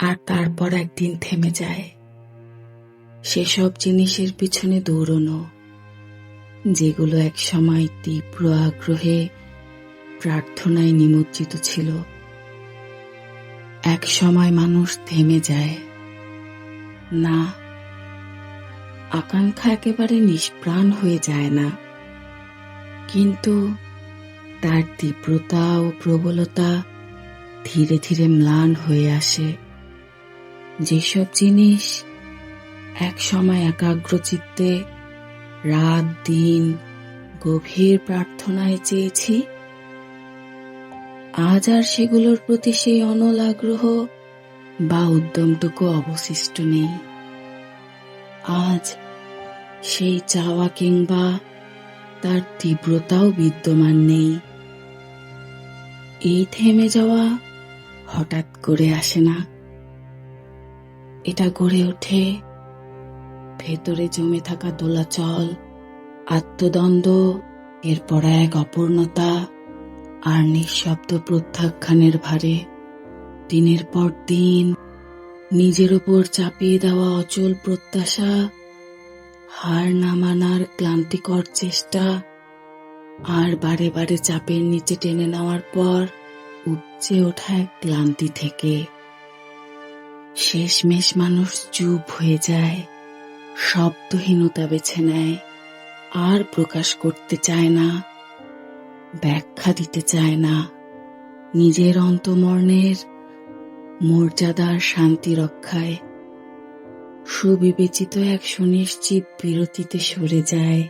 আর তারপর একদিন থেমে যায়। সেসব জিনিসের পিছনে দৌড়নো, যেগুলো এক সময় তীব্র আগ্রহে প্রার্থনায় নিমজ্জিত ছিল। এক সময় মানুষ থেমে যায়। না, আকাঙ্ক্ষা একেবারে নিষ্প্রাণ হয়ে যায় না। কিন্তু তার তীব্রতা ও প্রবলতা ধীরে ধীরে ম্লান হয়ে আসে। যেসব জিনিস এক সময় একাগ্র চিত্তে রাত, দিন গভীর প্রার্থনায় চেয়েছি, আজ আর সেগুলোর প্রতি সেই অনল আগ্রহ বা উদ্যমটুকু অবশিষ্ট নেই। আজ সেই চাওয়া কিংবা তার তীব্রতাও বিদ্যমান নেই। এই থেমে যাওয়া হঠাৎ করে আসে না। এটা গড়ে ওঠে। ভেতরে জমে থাকা দোলাচল, আত্মদ্বন্দ্ব, এরপর এক অপূর্ণতা আর নিঃশব্দ প্রত্যাখ্যানের ভারে। দিনের পর দিন নিজের ওপর চাপিয়ে দেওয়া অচল প্রত্যাশা, হার না মানার ক্লান্তিকর চেষ্টা আর বারে বারে চাপের নিচে টেনে নেওয়ার পর উপচে ওঠা এক ক্লান্তি থেকে। শেষমেশ মানুষ চুপ হয়ে যায়, শব্দহীনতা বেছে নেয়, আর প্রকাশ করতে চায় না, ব্যাখ্যা দিতে চায় না। নিজের অন্তমর্ণের মর্যাদার শান্তি রক্ষায় সুবিবেচিত এক সুনিশ্চিত বিরতিতে সরে যায়।